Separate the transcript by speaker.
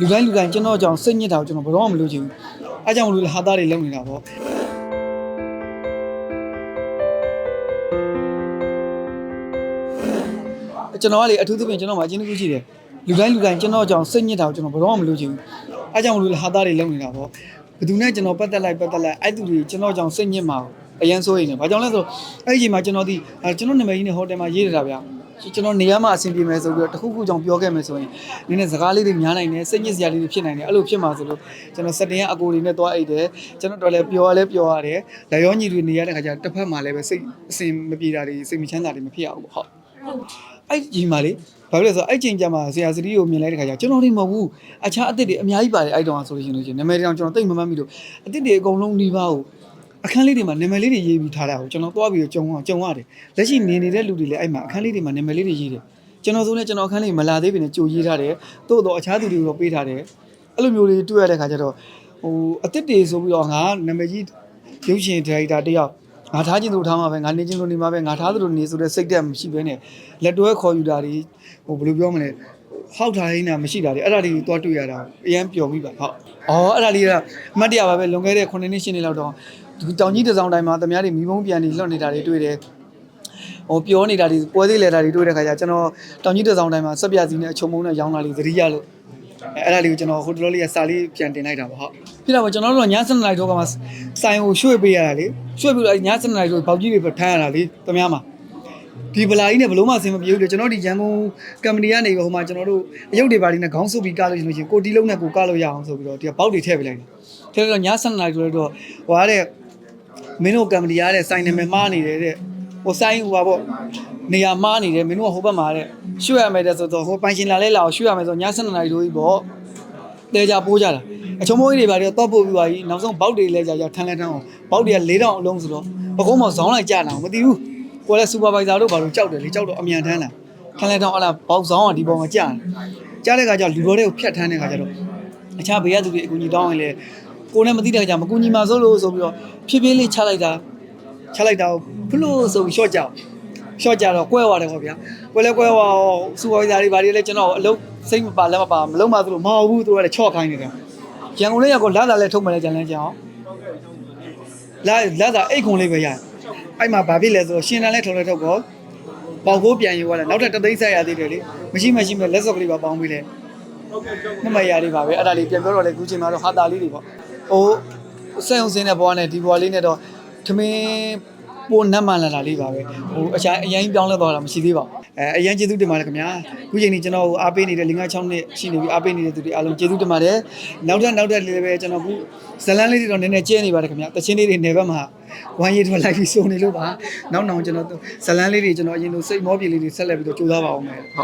Speaker 1: လူတိုင်းလူတိုင်းကျွန်တော်ကြောင့်စိတ်ညစ်တာကိုကျွန်တော်ဘယ်တော့မှမလုပ်ချင်ဘူးအဲကြောင့်မလို့လေဟာသားတွေလုံနေတာပေါ့ကျွန်တော်ကလေအထူးသဖြင့်ကျွန်တော်မှာအချင်းတစ်ခုရှိတယ်လူတိုင်းလူတိုင်းကျွန်တော်ကြောင့်စိတ်ညစ်တာကိုကျွန်တော်ဘယ်တော့မှမလုပ်ချင်ဘူးအဲကြောင့်မလို့လေဟာသားတွေလုံနေတာပေါ့ဘယ်သူနဲ့ကျွန်တော်ပတ်သက်လိုက်ပတ်သက်လိုက်အဲ့သူတွေကျွန်တော်ကြောင့်စိတ်ညစ်မှာအရန်စိုးရိမ်နေဘာကြောင့်လဲဆိုတော့အဲ့ဒီအချိန်မှာကျွန်တော်ဒီကျွန်တော်နာမည်ကြီးနဲ့ဟိုတယ်မှာရေးရတာဗျာ ကျွန်တော်နေရာမှာအဆင်ပြေမယ်ဆိုပြီးတော့တခုခုကြောင့်ပြောခဲ့မယ်ဆိုရင်နည်းနည်းစကားလေးတွေများနိုင်တယ်စိတ်ညစ်စရာလေးတွေဖြစ်နိုင်တယ်အဲ့လိုဖြစ်မှာဆိုလို့ကျွန်တော်စတင်ရအကိုတွေနဲ့တွားအိတ်တယ်ကျွန်တော်တို့လည်းပျော်ရလဲပျော်ရတယ်လက်ရောညီတွေနေရတဲ့ခါကျတစ်ဖက်မှာလည်းပဲစိတ်အဆင်မပြေတာတွေစိတ်မချမ်းသာတွေမဖြစ်အောင်ပေါ့ဟုတ်အဲ့ဒီမှာလေဘာလို့လဲဆိုတော့အဲ့ချိန်ကျမှဆရာစတီးကိုမြင်လိုက်တဲ့ခါကျကျွန်တော်တွေမဟုတ်ဘူးအခြားအစ်စ်တွေအများကြီးပါတယ်အဲ့တုန်းကဆိုလို့ရှိရင်လို့ရှိရင်နာမည်တောင်ကျွန်တော်သိမမှတ်မိလို့အစ်စ်တွေအကုန်လုံးနှီးပါကို အခန်းလေးတွေမှာနာမည်လေးတွေရေးပြီးထားတာကိုကျွန်တော်သွားပြီးတော့ကြုံအောင်ကြုံရတယ်လက်ရှိနေနေတဲ့လူတွေလည်းအဲ့မှာအခန်းလေးတွေမှာနာမည်လေးတွေရေးတယ်ကျွန်တော်ဆိုလည်းကျွန်တော်အခန်းလေးမလာသေးပြီနဲ့ကြိုရေးထားတယ်တိုးတော့အခြားသူတွေကိုပေးထားတယ်အဲ့လိုမျိုးလေးတွေ့ရတဲ့ခါကျတော့ဟိုအစ်စ်တွေဆိုပြီးတော့ငါနာမည်ကြီးရုပ်ရှင်ဒါရိုက်တာတယောက်ငါထားခြင်းလို့ထားမှာပဲငါနေခြင်းလို့နေမှာပဲငါထားသလိုနေဆိုတဲ့စိတ်တက်မရှိဘဲနဲ့လက်တွဲခေါ်ယူတာတွေဟိုဘယ်လိုပြောမလဲဟောက်ထားရင်းတာမရှိတာတွေအဲ့ဒါတွေကိုသွားတွေ့ရတာအရန်ပျော်ပြီးပါဟုတ်အော်အဲ့ဒါလေးကအမှတ်တရပါပဲလွန်ခဲ့တဲ့9နှစ်10နှစ်လောက်တော့ ဒီတောင်ကြီးတစ်စောင်းတိုင်းမှာသမားတွေမိဘုံပြန်နေလွတ်နေတာတွေတွေ့တယ်ဟိုပြောနေတာတွေပွဲသေးလဲတာတွေတွေ့တဲ့ခါကျကျွန်တော်တောင်ကြီးတစ်စောင်းတိုင်းမှာစက်ပြစီနဲ့အချုံမုံနဲ့ရောင်းတာလေးသတိရလို့အဲအဲ့ဒါလေးကိုကျွန်တော်ဟိုတလောလေးကစာလေးပြန်တင်လိုက်တာပါဟုတ်ဖြစ်တာပေါ့ကျွန်တော်တို့ကည7နာရီတော့ကမှဆိုင်ကိုရွှေ့ပေးရတာလေရွှေ့ပြီးတော့ည7နာရီတော့ပေါက်ကြီးတွေပဲထမ်းရတာလေတမ ्या မှာဒီဗလာကြီးနဲ့ဘလို့မှအဆင်မပြေဘူးလေကျွန်တော်ဒီရန်ကုန်ကမ္ပဏီကနေဟိုမှာကျွန်တော်တို့အယုတ်တွေပါလေးနဲ့ခေါင်းဆုပ်ပြီးကားလို့ရှိလို့ရှိရင်ကိုတီလုံးနဲ့ကိုကားလို့ရအောင်ဆိုပြီးတော့ဒီကပေါက်တွေထည့်ပေးလိုက်တယ်ထည့်လိုက်တော့ည7နာရီဆိုတော့ဟိုကတဲ့ မင်းတို့ကမ္ပဏီရတဲ့စိုင်းနာမည်မှားနေတယ်တဲ့ဟိုဆိုင်ဟိုပါပေါ့နေရာမားနေတယ်မင်းတို့ကဟိုဘက်မှာတဲ့ရွှေ့ရမယ်တဲ့ဆိုတော့ဟိုပိုင်ရှင်လာလဲလာအောင်ရွှေ့ရမယ်ဆိုည7နာရီတို့ကြီးပေါ့တဲကြပိုးကြတာအချုံမိုးကြီးတွေပါတော့တော့ပို့ပြီးပါကြီးနောက်ဆုံးဘောက်တွေလဲကြာကြာထန်းလဲထန်းအောင်ဘောက်တွေက၄တောင်အလုံးဆိုတော့ပကုံးမောင်ဇောင်းလိုက်ကြတာမသိဘူးကိုယ်လည်းစူပါဗိုက်ဇာတို့ဘာလို့ကြောက်တယ်လေကြောက်တော့အမြန်ထန်းလာထန်းလဲထန်းအဲ့ဒါဘောက်ဇောင်းကဒီပေါ်မှာကြာတယ်ကြားတဲ့ခါကျလူတော်တွေကိုဖြတ်ထန်းတဲ့ခါကျတော့အခြားဘေးကသူတွေအကူကြီးတောင်းရင်လေ ကိုယ်နဲ့မသိတဲ့ခါကျမကူညီမှာစိုးလို့ဆိုပြီးတော့ဖြည်းဖြည်းလေးချလိုက်တာချလိုက်တာဖလို့ဆိုပြီး short ကြောက် short ကြတော့ကွဲသွားတယ်ပေါ့ဗျာကွဲလဲကွဲသွားစူပါဝိဇာတွေဘာတွေလဲကျွန်တော်အလုပ်စိတ်မပါလက်မပါမလုံးမသလိုမဟုတ်ဘူးသူတို့ကလည်းချော့ခိုင်းနေတယ်ရန်ကုန်လေးရောက်ကိုလာလာလဲထုတ်မယ်လဲကြံလဲကြအောင်လာလာတာအိတ်ခုံလေးပဲရအဲ့မှာဘာဖြစ်လဲဆိုတော့ရှင်တန်လဲထုံလဲထုတ်ကောပေါက်ကိုပြန်ယူသွားတယ်နောက်ထပ်တသိန်းဆက်ရသေးတယ်လေမရှိမရှိမဲ့လက်စော့ကလေးပါပေါင်းပြီးလဲမမရလေးပါပဲအဲ့ဒါလေးပြန်ပြောတော့လေခုချိန်မှာတော့ဟာတာလေးတွေပေါ့ ဟိုစက်ုံစင်းတဲ့ဘွားနဲ့ဒီဘွားလေးနဲ့တော့သမင်းပိုနတ်မှန်လာတာလေးပါပဲဟိုအချိုင်အရင်ပြောင်းလဲသွားတာမရှိသေးပါဘူးအဲအရင်ကျေးဇူးတင်ပါတယ်ခင်ဗျာခုချိန်นี้ကျွန်တော်အားပေးနေတဲ့5 6နှစ်ရှိနေပြီအားပေးနေတဲ့သူတွေအားလုံးကျေးဇူးတင်ပါတယ်နောက်ထပ်နောက်ထပ်လေးပဲကျွန်တော်ခုဇလန်းလေးတွေတော့နည်းနည်းကျဲနေပါတယ်ခင်ဗျာတချင်းလေးတွေနေဘက်မှာဝိုင်းရည်ထွက်လိုက်ပြီးစုံနေလို့ပါနောက်နောက်ကျွန်တော်ဇလန်းလေးတွေကျွန်တော်အရင်လိုစိတ်မောပြေလေးတွေဆက်လက်ပြီးတော့ကြိုးစားပါအောင်မယ်ဟုတ်